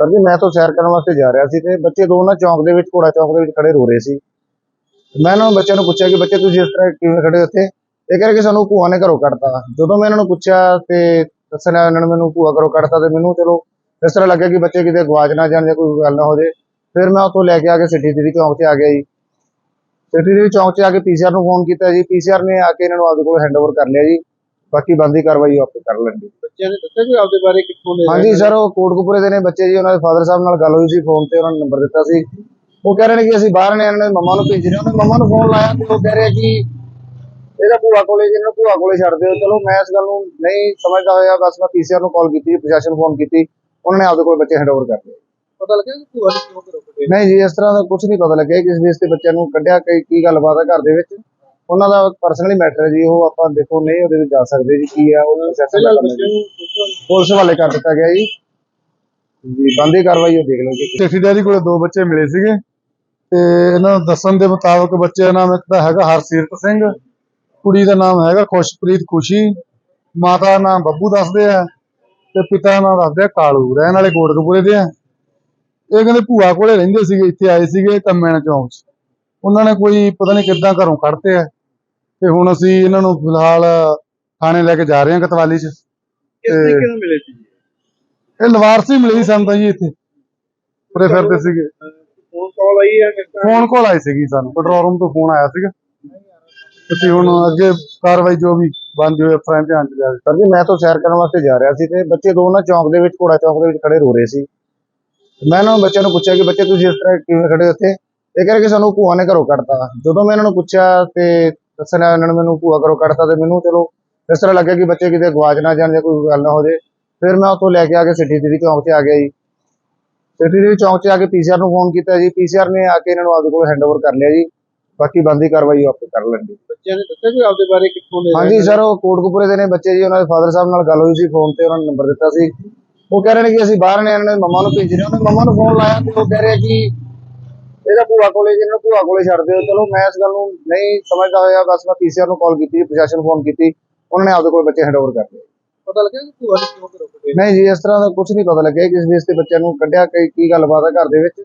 Sir ਜੀ, ਮੈਂ ਤਾਂ ਸੈਰ ਕਰਨ ਵਾਸਤੇ ਜਾ ਰਿਹਾ ਸੀ ਤੇ ਬੱਚੇ ਦੋ ਨਾ ਚੌਂਕ ਦੇ ਵਿੱਚ, ਘੋੜਾ ਚੌਂਕ ਦੇ ਵਿੱਚ ਖੜੇ ਰੋ ਰਹੇ ਸੀ। ਮੈਂ ਇਹਨਾਂ ਨੂੰ ਬੱਚਿਆਂ ਨੂੰ ਪੁੱਛਿਆ ਕਿ ਬੱਚੇ ਤੁਸੀਂ ਇਸ ਤਰ੍ਹਾਂ ਕਿਵੇਂ ਖੜੇ ਉੱਥੇ ਇਹ ਕਹਿ ਰਹੇ ਕਿ ਸਾਨੂੰ ਭੂਆ ਨੇ ਘਰੋਂ ਕੱਢਤਾ। ਜਦੋਂ ਮੈਂ ਇਹਨਾਂ ਨੂੰ ਪੁੱਛਿਆ ਤੇ ਦੱਸਣਾ ਇਹਨਾਂ ਨੇ ਮੈਨੂੰ ਭੂਆ ਘਰੋਂ ਕੱਢਤਾ ਤੇ ਮੈਨੂੰ ਚਲੋ ਇਸ ਤਰ੍ਹਾਂ ਲੱਗਿਆ ਕਿ ਬੱਚੇ ਕਿਤੇ ਗਵਾਚ ਨਾ ਜਾਣ ਜਾਂ ਕੋਈ ਗੱਲ ਨਾ ਹੋ ਜੇ। ਫਿਰ ਮੈਂ ਉੱਥੋਂ ਲੈ ਕੇ ਆ ਕੇ ਸਿੱਟੀ ਦੀ ਚੌਂਕ 'ਚ ਆ ਗਿਆ ਜੀ। ਸਿੱਟੀ ਦੀ ਚੌਂਕ 'ਚ ਆ ਕੇ ਪੀਸੀਆਰ ਨੂੰ ਫੋਨ ਕੀਤਾ ਜੀ। ਪੀਸੀਆਰ ਨੇ ਆ ਕੇ ਇਹਨਾਂ ਨੂੰ ਆਪਦੇ ਕੋਲ ਹੈਂਡਓਵਰ ਕਰ ਲਿਆ ਜੀ। ਬਾਕੀ ਬੰਦੀ ਕਾਰਵਾਈ ਉਹ ਆਪੇ ਕਰ ਲੈਣਗੇ ਬੱਚਿਆਂ ਨੇ ਦੱਸਿਆ ਕਿ ਆਪਦੇ ਬਾਰੇ ਕਿੱਥੋਂ ਦੇ ਹਾਂਜੀ ਸਰ ਉਹ ਕੋਟਕਪੂਰੇ ਦੇ ਨੇ ਬੱਚੇ ਜੀ ਉਹਨਾਂ ਦੇ ਫਾਦਰ ਸਾਹਿਬ ਨਾਲ ਗੱਲ ਹੋਈ ਸੀ ਫੋਨ ਤੇ ਉਹਨਾਂ ਨੇ ਨੰਬਰ ਦਿੱਤਾ ਸੀ। ਉਹ ਕਹਿ ਰਹੇ ਨੇ ਕਿ ਅਸੀਂ ਬਾਹਰ ਨੇ ਇਹਨਾਂ ਨੇ ਮੰਮਾ ਨੂੰ ਭੇਜ ਰਹੇ ਉਹਨੇ ਮੰਮਾ ਨੂੰ ਫੋਨ ਲਾਇਆ ਤੇ ਉਹ ਕਹਿ ਰਿਹਾ ਕਿ ਇਹਦਾ ਭੂਆ ਕੋਲੇ ਜਿਹਨਾਂ ਨੂੰ ਭੂਆ ਕੋਲੇ ਛੱਡ ਦਿਓ। ਚਲੋ ਮੈਂ ਇਸ ਗੱਲ ਨੂੰ ਨਹੀਂ ਸਮਝਦਾ ਹੋਇਆ ਬਸ ਮੈਂ ਪੀਸੀਆਰ ਨੂੰ ਕਾਲ ਕੀਤੀ ਪ੍ਰਸ਼ਾਸਨ ਨੂੰ ਫੋਨ ਕੀਤੀ। ਉਹਨਾਂ ਨੇ ਆਪਦੇ ਕੋਲ ਬੱਚੇ ਹੈਂਡਓਵਰ ਕਰ ਲਏ। ਪਤਾ ਲੱਗਿਆ ਕਿ ਭੂਆ ਨੇ ਕਿਉਂ ਘਰੋਂ ਕੱਢੇ? ਨਹੀਂ ਜੀ ਇਸ ਤਰ੍ਹਾਂ ਦਾ ਕੁਝ ਨਹੀਂ ਪਤਾ ਲੱਗਿਆ ਕਿ ਕਿਸ ਬੇਸ ਤੇ ਬੱਚਿਆਂ ਨੂੰ ਕੱਢਿਆ ਕਿ ਕੀ ਗੱਲਬਾਤ ਹੈ ਘਰ ਦੇ ਵਿੱਚ। ਉਹਨਾਂ ਦਾ ਪਰਸਨਲੀ ਮੈਟਰ ਹੈ ਜੀ ਉਹ ਆਪਾਂ ਦੇਖੋ ਨਹੀਂ ਉਹਦੇ ਵਿੱਚ ਜਾ ਸਕਦੇ ਜੀ ਕੀ ਹੈ ਉਹ ਪ੍ਰੋਸੈਸ ਫਿਲਹਾਲ ਬੱਚਿਆਂ ਨੂੰ ਪੁਲਿਸ ਹਵਾਲੇ ਕਰ ਦਿੱਤਾ ਗਿਆ ਜੀ। ਜੀ ਬੰਦੀ ਕਾਰਵਾਈ ਉਹ ਦੇਖ ਲਓ ਜੀ। ਡੈਡੀ ਕੋਲੇ ਦੋ ਬੱਚੇ ਮਿਲੇ ਸੀਗੇ। ਤੇ ਇਹਨਾਂ ਨੂੰ ਦੱਸਣ ਦੇ ਮੁਤਾਬਕ ਬੱਚੇ ਦਾ ਨਾਮ ਇੱਕ ਤਾਂ ਹੈਗਾ ਹਰਸੀਰਤ ਸਿੰਘ ਕੁੜੀ ਦਾ ਨਾਮ ਹੈਗਾ ਖੁਸ਼ਪ੍ਰੀਤ ਖੁਸ਼ੀ ਮਾਤਾ ਦਾ ਨਾਮ ਬੱਬੂ ਦੱਸਦੇ ਆ ਤੇ ਪਿਤਾ ਦਾ ਨਾਮ ਦੱਸਦੇ ਆ ਕਾਲੂ ਰਹਿਣ ਵਾਲੇ ਕੋਟਕਪੂਰੇ ਦੇ ਆ। ਇਹ ਕਹਿੰਦੇ ਭੂਆ ਕੋਲੇ ਰਹਿੰਦੇ ਸੀਗੇ ਇੱਥੇ ਆਏ ਸੀਗੇ ਕੰਮੈਣ ਚੌਂਕ 'ਚ। ਉਹਨਾਂ ਨੇ ਕੋਈ ਪਤਾ ਨਹੀਂ ਕਿੱਦਾਂ ਘਰੋਂ ਕੱਢਤੇ ਆ। ਤੇ ਹੁਣ ਅਸੀਂ ਇਹਨਾਂ ਨੂੰ ਫਿਲਹਾਲ ਥਾਣੇ ਲੈ ਕੇ ਜਾ ਰਹੇ ਹਾਂ ਕਤਵਾਲੀ 'ਚ। ਕਿਸ ਤਰੀਕੇ ਨਾਲ ਮਿਲੇ ਸੀ ਜੀ? ਇਹ ਲਵਾਰਸੀ ਮਿਲੀ ਸਾਨੂੰ ਤਾਂ ਜੀ ਇੱਥੇ। ਪਰੇ ਫਿਰਦੇ ਸੀਗੇ। ਫੋਨ ਕਾਲ ਆਈ ਹੈ ਕਿਸ ਤਰ੍ਹਾਂ? ਫੋਨ ਕਾਲ ਆਈ ਸੀਗੀ ਸਾਨੂੰ। ਕੰਟਰੋਲ ਰੂਮ ਤੋਂ ਫੋਨ ਆਇਆ ਸੀਗਾ। ਤੁਸੀਂ ਹੁਣ ਅੱਗੇ ਕਾਰਵਾਈ ਜੋ ਵੀ ਬੰਦ ਹੋਏ ਅਫਸਰਾਂ ਦੇ ਧਿਆਨ ਚ ਲਿਆ ਸਰ ਜੀ ਮੈਂ ਤਾਂ ਸੈਰ ਕਰਨ ਵਾਸਤੇ ਜਾ ਰਿਹਾ ਸੀ ਤੇ ਬੱਚੇ ਦੋ ਨਾ ਚੌਂਕ ਦੇ ਵਿੱਚ ਘੋੜਾ ਚੌਂਕ ਦੇ ਵਿੱਚ ਖੜੇ ਰੋ ਰਹੇ ਸੀ। ਮੈਂ ਇਹਨਾਂ ਨੂੰ ਬੱਚਿਆਂ ਨੂੰ ਪੁੱਛਿਆ ਕਿ ਬੱਚੇ ਤੁਸੀਂ ਇਸ ਤਰ੍ਹਾਂ ਕਿਵੇਂ ਖੜੇ ਹੋ ਇੱਥੇ? ਇਹ ਕਹਿ ਰਹੇ ਕਿ ਸਾਨੂੰ ਭੂਆ ਨੇ ਘਰੋਂ ਕੱਢਤਾ। ਜਦੋਂ ਮੈਂ ਇਹਨਾਂ ਨੂੰ ਪੁੱਛਿਆ ਤੇ ਦੱਸਣਾ ਇਹਨਾਂ ਨੇ ਮੈਨੂੰ ਭੂਆ ਘਰੋਂ ਕੱਢਤਾ ਤੇ ਮੈਨੂੰ ਚਲੋ ਇਸ ਤਰ੍ਹਾਂ ਲੱਗਿਆ ਕਿ ਬੱਚੇ ਕਿਤੇ ਗਵਾਚ ਨਾ ਜਾਣ ਜਾਂ ਕੋਈ ਗੱਲ ਨਾ ਹੋ ਜੇ। ਫਿਰ ਮੈਂ ਉੱਥੋਂ ਲੈ ਕੇ ਆ ਕੇ ਸਿੱਟੀ ਦੀ ਚੌਂਕ 'ਚ ਆ ਗਿਆ ਜੀ। ਸਿੱਟੀ ਦੀ ਚੌਂਕ 'ਚ ਆ ਕੇ ਪੀਸੀਆਰ ਨੂੰ ਫੋਨ ਕੀਤਾ ਜੀ। ਪੀਸੀਆਰ ਨੇ ਆ ਕੇ ਇਹਨਾਂ ਨੂੰ ਆਪਦੇ ਕੋਲ ਹੈਂਡਓਵਰ ਕਰ ਲਿਆ ਜੀ। ਬਾਕੀ ਬੰਦੀ ਕਾਰਵਾਈ ਉਹ ਆਪੇ ਕਰ ਲੈਣਗੇ ਬੱਚਿਆਂ ਨੇ ਦੱਸਿਆ ਕਿ ਆਪਦੇ ਬਾਰੇ ਕਿੱਥੋਂ ਦੇ ਹਾਂਜੀ ਸਰ ਉਹ ਕੋਟਕਪੂਰੇ ਦੇ ਨੇ ਬੱਚੇ ਜੀ। ਉਹਨਾਂ ਦੇ ਫਾਦਰ ਸਾਹਿਬ ਨਾਲ ਗੱਲ ਹੋਈ ਸੀ ਫੋਨ ਤੇ ਉਹਨਾਂ ਨੇ ਨੰਬਰ ਦਿੱਤਾ ਸੀ। ਉਹ ਕਹਿ ਰਹੇ ਨੇ ਕਿ ਅਸੀਂ ਬਾਹਰ ਨੇ ਇਹਨਾਂ ਨੇ ਮੰਮਾ ਨੂੰ ਭੇਜ ਰਹੇ ਉਹਨੇ ਮੰਮਾ ਨੂੰ ਫੋਨ ਲਾਇਆ ਤੇ ਉਹ ਕਹਿ ਰਿਹਾ ਕਿ ਇਹਦਾ ਭੂਆ ਕੋਲੇ ਜਿਹਨਾਂ ਨੂੰ ਭੂਆ ਕੋਲੇ ਛੱਡ ਦਿਓ। ਚਲੋ ਮੈਂ ਇਸ ਗੱਲ ਨੂੰ ਨਹੀਂ ਸਮਝਦਾ ਹੋਇਆ ਬਸ ਮੈਂ ਪੀਸੀਆਰ ਨੂੰ ਕਾਲ ਕੀਤੀ ਪ੍ਰਸ਼ਾਸਨ ਨੂੰ ਫੋਨ ਕੀਤੀ। ਉਹਨਾਂ ਨੇ ਆਪਦੇ ਕੋਲ ਬੱਚੇ ਹੈਂਡਓਵਰ ਕਰ ਲਏ। ਪਤਾ ਲੱਗਿਆ ਕਿ ਭੂਆ ਨੇ ਕਿਉਂ ਘਰੋਂ ਕੱਢੇ ਨਹੀਂ ਜੀ ਇਸ ਤਰ੍ਹਾਂ ਦਾ ਕੁਝ ਨਹੀਂ ਪਤਾ ਲੱਗਿਆ ਕਿਸ ਬੇਸ ਤੇ ਬੱਚਿਆਂ ਨੂੰ ਕੱਢਿਆ ਕਿ ਕੀ ਗੱਲਬਾਤ ਹੈ ਘਰ ਦੇ ਵਿੱਚ।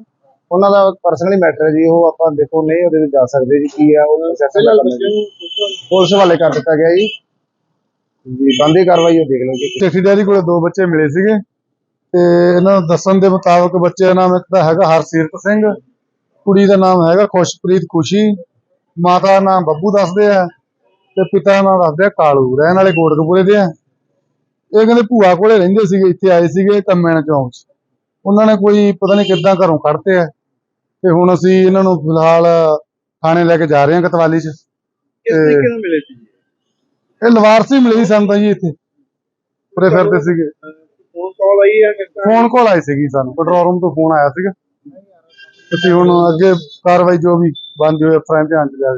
ਉਹਨਾਂ ਦਾ ਪਰਸਨਲੀ ਮੈਟਰ ਹੈ ਜੀ ਉਹ ਆਪਾਂ ਦੇਖੋ ਨਹੀਂ ਉਹਦੇ ਵਿੱਚ ਜਾ ਸਕਦੇ ਜੀ ਕੀ ਹੈ ਉਹ ਪ੍ਰੋਸੈਸ ਫਿਲਹਾਲ ਬੱਚਿਆਂ ਨੂੰ ਪੁੱਛੋ ਪੁਲਿਸ ਹਵਾਲੇ ਕਰ ਦਿੱਤਾ ਗਿਆ ਜੀ। ਜੀ ਬੰਦੀ ਕਾਰਵਾਈ ਉਹ ਦੇਖ ਲਓ ਜੀ। ਡੈਡੀ ਕੋਲੇ ਦੋ ਬੱਚੇ ਮਿਲੇ ਸੀਗੇ। ਤੇ ਇਹਨਾਂ ਨੂੰ ਦੱਸਣ ਦੇ ਮੁਤਾਬਕ ਬੱਚੇ ਦਾ ਨਾਮ ਇੱਕ ਤਾਂ ਹੈਗਾ ਹਰਸੀਰਤ ਸਿੰਘ ਕੁੜੀ ਦਾ ਨਾਮ ਹੈਗਾ ਖੁਸ਼ਪ੍ਰੀਤ ਖੁਸ਼ੀ। ਮਾਤਾ ਦਾ ਨਾਮ ਬੱਬੂ ਦੱਸਦੇ ਆ ਤੇ ਪਿਤਾ ਦਾ ਨਾਮ ਦੱਸਦੇ ਆ ਕਾਲੂ। ਰਹਿਣ ਵਾਲੇ ਕੋਟਕਪੂਰੇ ਦੇ ਆ। ਇਹ ਕਹਿੰਦੇ ਭੂਆ ਕੋਲੇ ਰਹਿੰਦੇ ਸੀਗੇ ਇੱਥੇ ਆਏ ਸੀਗੇ ਕੰਮੈਣ ਚੌਂਕ 'ਚ। ਉਹਨਾਂ ਨੇ ਕੋਈ ਪਤਾ ਨਹੀਂ ਕਿੱਦਾਂ ਘਰੋਂ ਕੱਢਤੇ ਆ। ਤੇ ਹੁਣ ਅਸੀਂ ਇਹਨਾਂ ਨੂੰ ਫਿਲਹਾਲ ਥਾਣੇ ਲੈ ਕੇ ਜਾ ਰਹੇ ਹਾਂ ਕਤਵਾਲੀ 'ਚ। ਕਿਸ ਤਰੀਕੇ ਨਾਲ ਮਿਲੇ ਸੀ? ਇਹ ਲਵਾਰਸੀ ਮਿਲੀ ਸਾਨੂੰ ਤਾਂ ਜੀ ਇੱਥੇ। ਪਰੇ ਫਿਰਦੇ ਸੀਗੇ। ਫੋਨ ਕਾਲ ਆਈ ਹੈ ਕਿਸ ਤਰ੍ਹਾਂ? ਫੋਨ ਕਾਲ ਆਈ ਸੀਗੀ ਸਾਨੂੰ। ਕੰਟਰੋਲ ਰੂਮ ਤੋਂ ਫੋਨ ਆਇਆ ਸੀਗਾ। ਤੁਸੀਂ ਹੁਣ ਅੱਗੇ ਕਾਰਵਾਈ ਜੋ ਵੀ ਬੰਦ ਹੋਏ ਅਫਸਰਾਂ ਧਿਆਨ ਚ ਲਿਆ